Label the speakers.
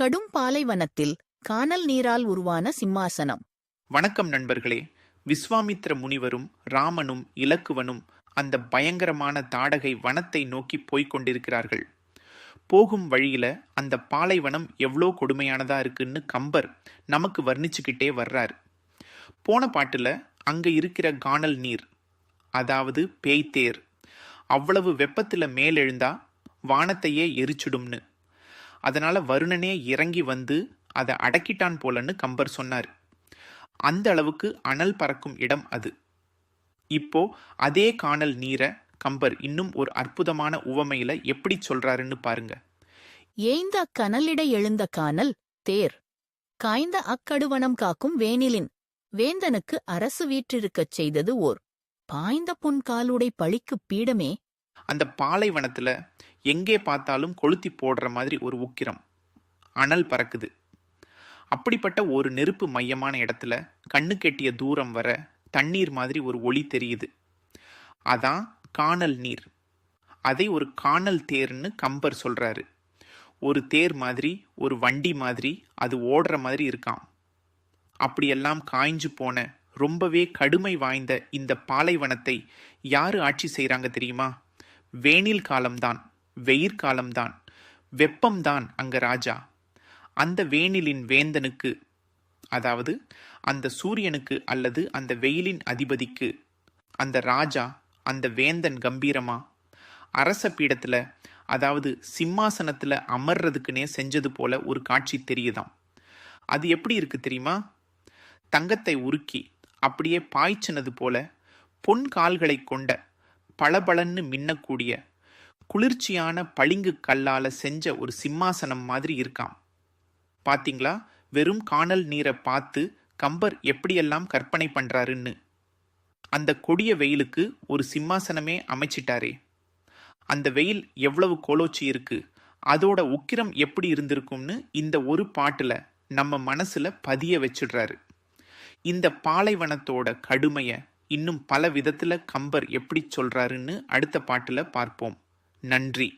Speaker 1: கடும் பாலைவனத்தில் கானல் நீரால் உருவான சிம்மாசனம்.
Speaker 2: வணக்கம் நண்பர்களே. விஸ்வாமித்திர முனிவரும் ராமனும் இலக்குவனும் அந்த பயங்கரமான தாடகை வனத்தை நோக்கி போய்க் கொண்டிருக்கிறார்கள். போகும் வழியில அந்த பாலைவனம் எவ்வளோ கொடுமையானதா இருக்குன்னு கம்பர் நமக்கு வர்ணிச்சுக்கிட்டே வர்றார். போன பாட்டுல அங்க இருக்கிற காணல் நீர் அதாவது பேய்த்தேர் அவ்வளவு வெப்பத்தில் மேலெழுந்தா வானத்தையே எரிச்சிடும்னு. அதனால வருணனே இறங்கி வந்து அதை அடக்கிட்டான் போலன்னு கம்பர் சொன்னார். அந்த அளவுக்கு அனல் பறக்கும் இடம் அது. இப்போ அதே காணல் நீரை கம்பர் இன்னும் ஒரு அற்புதமான உவமையில எப்படி சொல்றாருன்னு பாருங்க.
Speaker 1: ஏய்ந்த அக்கனலிடை எழுந்த கானல் தேர். காய்ந்த அக்கடுவனம் காக்கும் வேனிலின். வேந்தனுக்கு அரசு வீற்றிருக்கச் செய்தது ஓர். பாய்ந்த பொன் காலுடை பழிக்குப் பீடமே
Speaker 2: அந்த பாலைவனத்தில் எங்கே பார்த்தாலும் கொளுத்தி போடுற மாதிரி ஒரு உக்கிரம் அனல் பறக்குது. அப்படிப்பட்ட ஒரு நெருப்பு மையமான இடத்துல கண்ணு கெட்டிய தூரம் வர தண்ணீர் மாதிரி ஒரு ஒளி தெரியுது. அதான் காணல் நீர். அதை ஒரு காணல் தேர்னு கம்பர் சொல்கிறாரு ஒரு தேர் மாதிரி ஒரு வண்டி மாதிரி அது ஓடுற மாதிரி இருக்காம். அப்படியெல்லாம் காய்ஞ்சு போன ரொம்பவே கடுமை வாய்ந்த இந்த பாலைவனத்தை யார் ஆட்சி செய்கிறாங்க தெரியுமா? வேனில் காலம்தான் வெயிற் காலம்தான் வெப்பம்தான் அங்க ராஜா. அந்த வேனிலின் வேந்தனுக்கு அதாவது அந்த சூரியனுக்கு அல்லது அந்த வெயிலின் அதிபதிக்கு அந்த ராஜா அந்த வேந்தன் கம்பீரமா? அரச பீடத்துல அதாவது சிம்மாசனத்துல அமர்றதுக்குனே செஞ்சது போல ஒரு காட்சி தெரியுதாம். அது எப்படி இருக்கு தெரியுமா? தங்கத்தை உருக்கி அப்படியே பாய்ச்சினது போல பொன் கால்களை கொண்ட பளபளன்னு மின்னக்கூடிய குளிர்ச்சியான பளிங்கு கல்லால் செஞ்ச ஒரு சிம்மாசனம் மாதிரி இருக்காம். பாத்தீங்களா? வெறும் காணல் நீரை பார்த்து கம்பர் எப்படியெல்லாம் கற்பனை பண்ணுறாருன்னு அந்த கொடிய வெயிலுக்கு ஒரு சிம்மாசனமே அமைச்சிட்டாரே. அந்த வெயில் எவ்வளவு கோலோச்சி இருக்கு? அதோட உக்கிரம் எப்படி இருந்திருக்கும்னு இந்த ஒரு பாட்டில் நம்ம மனசில் பதிய வச்சிடுறாரு. இந்த பாலைவனத்தோட கடுமையை இன்னும் பல விதத்தில் கம்பர் எப்படி சொல்கிறாருன்னு அடுத்த பாட்டில் பார்ப்போம். நன்றி.